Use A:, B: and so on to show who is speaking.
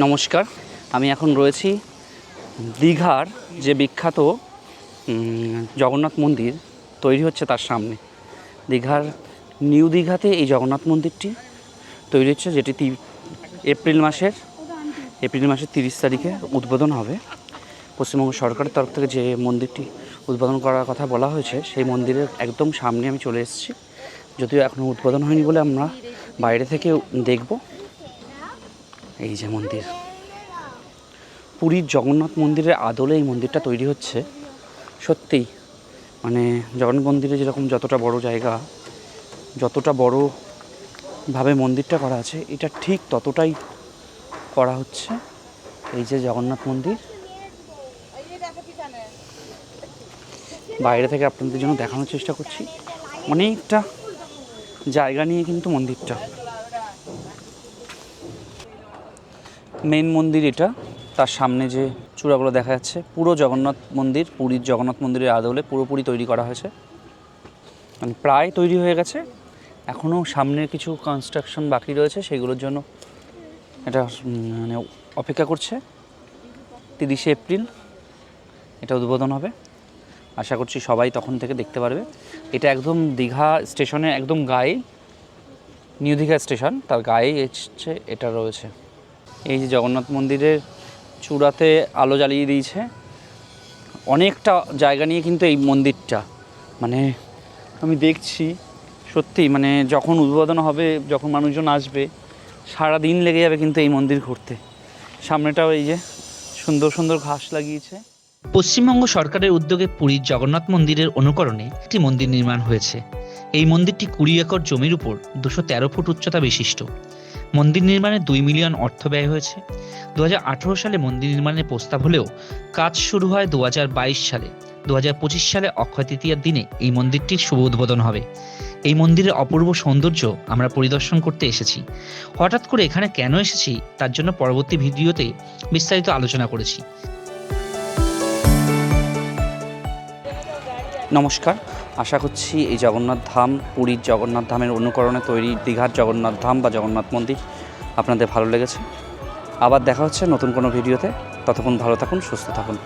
A: নমস্কার। আমি এখন রয়েছি দীঘার যে বিখ্যাত জগন্নাথ মন্দির, তৈরি হচ্ছে তার সামনে। দীঘার, নিউ দীঘাতে এই জগন্নাথ মন্দিরটি তৈরি হচ্ছে, যেটি এপ্রিল মাসের এপ্রিল মাসের তিরিশ তারিখে উদ্বোধন হবে। পশ্চিমবঙ্গ সরকারের তরফ থেকে যে মন্দিরটি উদ্বোধন করার কথা বলা হয়েছে, সেই মন্দিরের একদম সামনে আমি চলে এসেছি। যদিও এখনও উদ্বোধন হয়নি বলে আমরা বাইরে থেকে দেখব এই যে মন্দির। পুরীর জগন্নাথ মন্দিরের আদলে এই মন্দিরটা তৈরি হচ্ছে। সত্যিই মানে জগন্নাথ মন্দিরে যেরকম যতটা বড় জায়গা, যতটা বড়ভাবে মন্দিরটা করা আছে, এটা ঠিক ততটাই করা হচ্ছে। এই যে জগন্নাথ মন্দির। বাইরে থেকে আপনাদের জন্য দেখানোর চেষ্টা করছি। অনেকটা জায়গা নিয়ে কিন্তু মন্দিরটা। মেন মন্দির এটা। তার সামনে যে চূড়াগুলো দেখা যাচ্ছে, পুরো জগন্নাথ মন্দির, পুরীর জগন্নাথ মন্দিরের আদলে পুরোপুরি তৈরি করা হয়েছে। মানে প্রায় তৈরি হয়ে গেছে। এখনও সামনের কিছু কনস্ট্রাকশন বাকি রয়েছে, সেগুলোর জন্য এটা মানে অপেক্ষা করছে। তিরিশে এপ্রিল এটা উদ্বোধন হবে। আশা করছি সবাই তখন থেকে দেখতে পারবে। এটা একদম দীঘা স্টেশনে একদম গায়ে, নিউ দীঘা স্টেশন, তার গায়েই হচ্ছে, এটা রয়েছে। এই যে জগন্নাথ মন্দিরের চূড়াতে আলো জ্বালিয়ে দিয়েছে। অনেকটা জায়গা নিয়ে কিন্তু এই মন্দিরটা মানে আমি দেখছি সত্যি মানে যখন উদ্বোধন হবে, যখন মানুষজন আসবে সারা দিন লেগে যাবে কিন্তু এই মন্দির ঘুরতে। সামনেটাও এই যে সুন্দর সুন্দর ঘাস লাগিয়েছে।
B: পশ্চিমবঙ্গ সরকারের উদ্যোগে পুরীর জগন্নাথ মন্দিরের অনুকরণে একটি মন্দির নির্মাণ হয়েছে। এই মন্দিরটি কুড়ি একর জমির উপর দুশো তেরো ফুট উচ্চতা বিশিষ্ট। মন্দির নির্মাণে দুই মিলিয়ন অর্থ ব্যয় হয়েছে। দুহাজার আঠারো সালে মন্দির নির্মাণের প্রস্তাব হলেও কাজ শুরু হয় দুহাজার বাইশ সালে। দুহাজার পঁচিশ সালে অক্ষয় তৃতীয়ার দিনে এই মন্দিরটির শুভ উদ্বোধন হবে। এই মন্দিরের অপূর্ব সৌন্দর্য আমরা পরিদর্শন করতে এসেছি। হঠাৎ করে এখানে কেন এসেছি তার জন্য পরবর্তী ভিডিওতে বিস্তারিত আলোচনা করেছি।
A: নমস্কার। আশা করছি এই জগন্নাথ ধাম, পুরীর জগন্নাথ ধামের অনুকরণে তৈরি দীঘার জগন্নাথ ধাম বা জগন্নাথ মন্দির আপনাদের ভালো লেগেছে। আবার দেখা হচ্ছে নতুন কোনো ভিডিওতে। ততক্ষণ ভালো থাকুন, সুস্থ থাকুন।